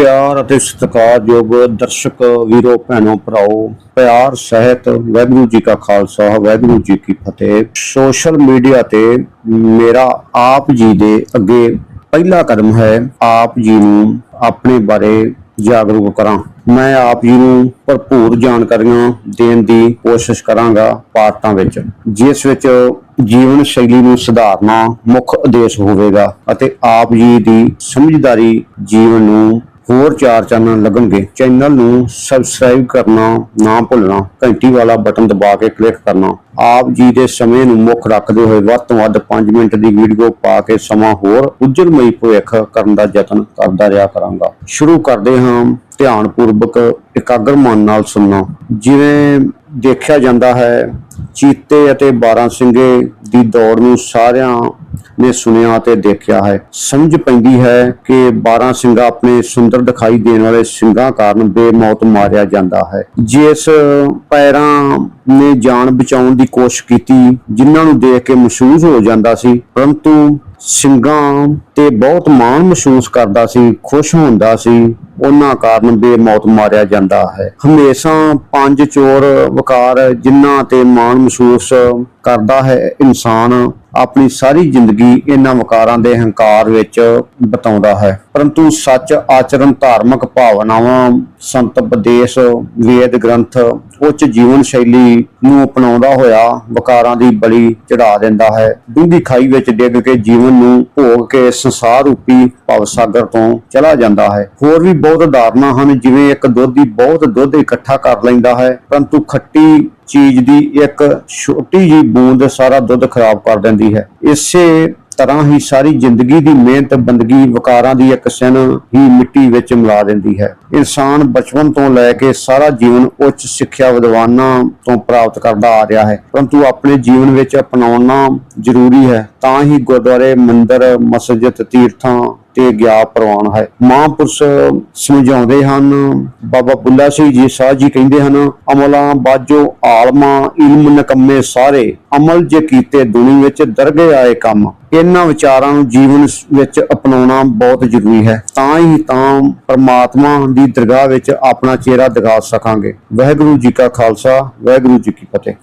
ਪਿਆਰ ਅਤੇ ਸਤਿਕਾਰਯੋਗ ਦਰਸ਼ਕ ਵੀਰੋ, ਭੈਣੋ, ਭਰਾਓ, ਪਿਆਰ, ਸਹਿਤ, ਵਾਹਿਗੁਰੂ ਜੀ ਕਾ ਖਾਲਸਾ, ਵਾਹਿਗੁਰੂ ਜੀ ਕੀ ਫਤਿਹ। ਸੋਸ਼ਲ ਮੀਡੀਆ ਤੇ ਮੇਰਾ ਆਪ ਜੀ ਦੇ ਅੱਗੇ ਪਹਿਲਾ ਕਦਮ ਹੈ ਆਪ ਜੀ ਨੂੰ ਆਪਣੇ ਬਾਰੇ ਜਾਗਰੂਕ ਕਰਾਂ। ਮੈਂ ਆਪ ਜੀ ਨੂੰ ਭਰਪੂਰ ਜਾਣਕਾਰੀਆਂ ਦੇਣ ਦੀ ਕੋਸ਼ਿਸ਼ ਕਰਾਂਗਾ ਪਾਠਾਂ ਵਿੱਚ, ਜਿਸ ਵਿੱਚ ਜੀਵਨ ਸ਼ੈਲੀ ਨੂੰ ਸੁਧਾਰਨਾ ਮੁੱਖ ਉਦੇਸ਼ ਹੋਵੇਗਾ ਅਤੇ ਆਪ ਜੀ ਦੀ ਸਮਝਦਾਰੀ ਜੀਵਨ ਨੂੰ ਹੋਰ ਚਾਰ ਚਾਨਣ ਲੱਗਣਗੇ। ਚੈਨਲ ਨੂੰ ਸਬਸਕ੍ਰਾਈਬ ਕਰਨਾ, ਨਾ ਭੁੱਲਣਾ, ਘੰਟੀ ਵਾਲਾ ਬਟਨ ਦਬਾ ਕੇ ਕਲਿੱਕ ਕਰਨਾ। ਆਪ ਜੀ ਦੇ ਸਮੇਂ ਨੂੰ ਮੁੱਖ ਰੱਖਦੇ ਹੋਏ ਵੱਧ ਤੋਂ ਵੱਧ 5 ਮਿੰਟ ਦੀ ਵੀਡੀਓ ਪਾ ਕੇ ਸਮਾਂ ਹੋਰ ਉਜਲਮਈ ਭਵਿੱਖ ਕਰਨ ਦਾ ਯਤਨ ਕਰਦਾ ਰਿਹਾ ਕਰਾਂਗਾ। ਸ਼ੁਰੂ ਕਰਦੇ ਹਾਂ ਧਿਆਨ ਧਿਆਨਪੂਰਵਕ ਇਕਾਗਰ ਮਨ ਨਾਲ ਸੁਣਨਾ। ਜਿਵੇਂ ਦੇਖਿਆ ਜਾਂਦਾ ਹੈ, ਚੀਤੇ ਅਤੇ 12 ਸਿੰਘੇ ਦੀ ਦੌੜ ਨੂੰ ਸਾਰਿਆਂ ਨੇ ਸੁਣਿਆ ਤੇ ਦੇਖਿਆ ਹੈ। ਸਮਝ ਪੈਂਦੀ ਹੈ ਕਿ 12 ਸਿੰਘਾਂ ਆਪਣੇ ਸੁੰਦਰ ਦਿਖਾਈ ਦੇਣ ਵਾਲੇ ਸਿੰਘਾਂ ਕਾਰਨ ਬੇਮੌਤ ਮਾਰਿਆ ਜਾਂਦਾ ਹੈ। ਜਿਸ ਪੈਰਾਂ ਨੇ ਜਾਨ ਬਚਾਉਣ ਦੀ ਕੋਸ਼ਿਸ਼ ਕੀਤੀ, ਜਿਨ੍ਹਾਂ ਨੂੰ ਦੇਖ ਕੇ ਮਹਿਸੂਸ ਹੋ ਜਾਂਦਾ ਸੀ, ਪਰੰਤੂ ਸਿੰਘਾਂ ਤੇ ਬਹੁਤ ਮਾਣ ਮਹਿਸੂਸ ਕਰਦਾ ਸੀ, ਖੁਸ਼ ਹੁੰਦਾ ਸੀ, ਉਹਨਾਂ ਕਾਰਨ ਬੇਮੌਤ ਮਾਰਿਆ ਜਾਂਦਾ ਹੈ। ਹਮੇਸ਼ਾ ਪੰਜ ਚੋਰ ਵਕਾਰ ਜਿਨ੍ਹਾਂ ਤੇ ਮਾਣ ਮਹਿਸੂਸ ਕਰਦਾ ਹੈ, ਇਨਸਾਨ ਆਪਣੀ ਸਾਰੀ ਜ਼ਿੰਦਗੀ ਇਹਨਾਂ ਵਕਾਰਾਂ ਦੇ ਹੰਕਾਰ ਵਿੱਚ ਬਤਾਉਂਦਾ ਹੈ। ਪਰੰਤੂ ਸੱਚ ਆਚਰਣ ਧਾਰਮਿਕ ਭਾਵਨਾਵਾਂ, ਸੰਤ ਉਪਦੇਸ਼, ਵੇਦ ਗ੍ਰੰਥ, ਉੱਚ ਜੀਵਨ ਸ਼ੈਲੀ ਨੂੰ ਅਪਣਾਉਂਦਾ ਹੋਇਆ ਵਕਾਰਾਂ ਦੀ ਬਲੀ ਚੜਾ ਦਿੰਦਾ ਹੈ। ਡੂੰਘੀ ਖਾਈ ਵਿੱਚ ਡਿੱਗ ਕੇ ਜੀਵਨ ਨੂੰ ਭੋਗ ਕੇ ਸੰਸਾਰ ਰੂਪੀ ਭਵ ਸਾਗਰ ਤੋਂ ਚਲਾ ਜਾਂਦਾ ਹੈ। ਹੋਰ ਵੀ ਬਹੁਤ ਉਦਾਹਰਨਾਂ ਹਨ, ਜਿਵੇਂ ਇੱਕ ਦੁੱਧੀ ਬਹੁਤ ਦੁੱਧ ਇਕੱਠਾ ਕਰ ਲੈਂਦਾ ਹੈ, ਪਰੰਤੂ ਖੱਟੀ ਚੀਜ਼ ਦੀ ਇੱਕ ਛੋਟੀ ਜੀ ਬੂੰਦ ਸਾਰਾ ਦੁੱਧ ਖਰਾਬ ਕਰ ਦਿੰਦੀ ਹੈ। ਇਸੇ ਤਰ੍ਹਾਂ ਹੀ ਸਾਰੀ ਜ਼ਿੰਦਗੀ ਦੀ ਮਿਹਨਤ, ਬੰਦਗੀ, ਵਕਾਰਾਂ ਦੀ ਇੱਕ ਸਿਨ ਹੀ ਮਿੱਟੀ ਵਿੱਚ ਮਿਲਾ ਦਿੰਦੀ ਹੈ। ਇਨਸਾਨ ਬਚਪਨ ਤੋਂ ਲੈ ਕੇ ਸਾਰਾ ਜੀਵਨ ਉੱਚ ਸਿੱਖਿਆ ਵਿਦਵਾਨਾਂ ਤੋਂ ਪ੍ਰਾਪਤ ਕਰਦਾ ਆ ਰਿਹਾ ਹੈ। ਪਰੰਤੂ ਆਪਣੇ ਜੀਵਨ ਵਿੱਚ ਅਪਣਾਉਣਾ ਜ਼ਰੂਰੀ ਹੈ। ਤਾਂ ਹੀ ਗੁਰਦੁਆਰੇ, ਮੰਦਿਰ, ਮਸਜਿਦ, ਤੀਰਥਾਂ ਤੇ ਗਿਆ ਪ੍ਰਵਾਨ ਹੈ। ਮਹਾਂਪੁਰਸ਼ ਸਮਝਾਉਂਦੇ ਹਨ, ਬਾਬਾ ਬੁੱਲਾ ਸਿੰਘ ਜੀ ਸਾਹ ਜੀ ਕਹਿੰਦੇ ਹਨ, ਅਮਲਾਂ ਬਾਜੋ ਆਲਮਾ, ਇਲਮ ਨਕਮੇ ਸਾਰੇ, ਅਮਲ ਜੇ ਕੀਤੇ ਦੁਨੀ ਵਿੱਚ ਦਰਗੇ ਆਏ ਕੰਮ। ਇਹਨਾਂ ਵਿਚਾਰਾਂ ਨੂੰ ਜੀਵਨ ਵਿੱਚ ਅਪਣਾਉਣਾ ਬਹੁਤ ਜ਼ਰੂਰੀ ਹੈ। ਤਾਂ ਹੀ ਤਾਂ ਪਰਮਾਤਮਾ ਦੀ ਦਰਗਾਹ ਵਿੱਚ ਆਪਣਾ ਚਿਹਰਾ ਦਿਖਾ ਸਕਾਂਗੇ। ਵਾਹਿਗੁਰੂ ਜੀ ਕਾ ਖਾਲਸਾ, ਵਾਹਿਗੁਰੂ ਜੀ ਕੀ ਫਤਿਹ।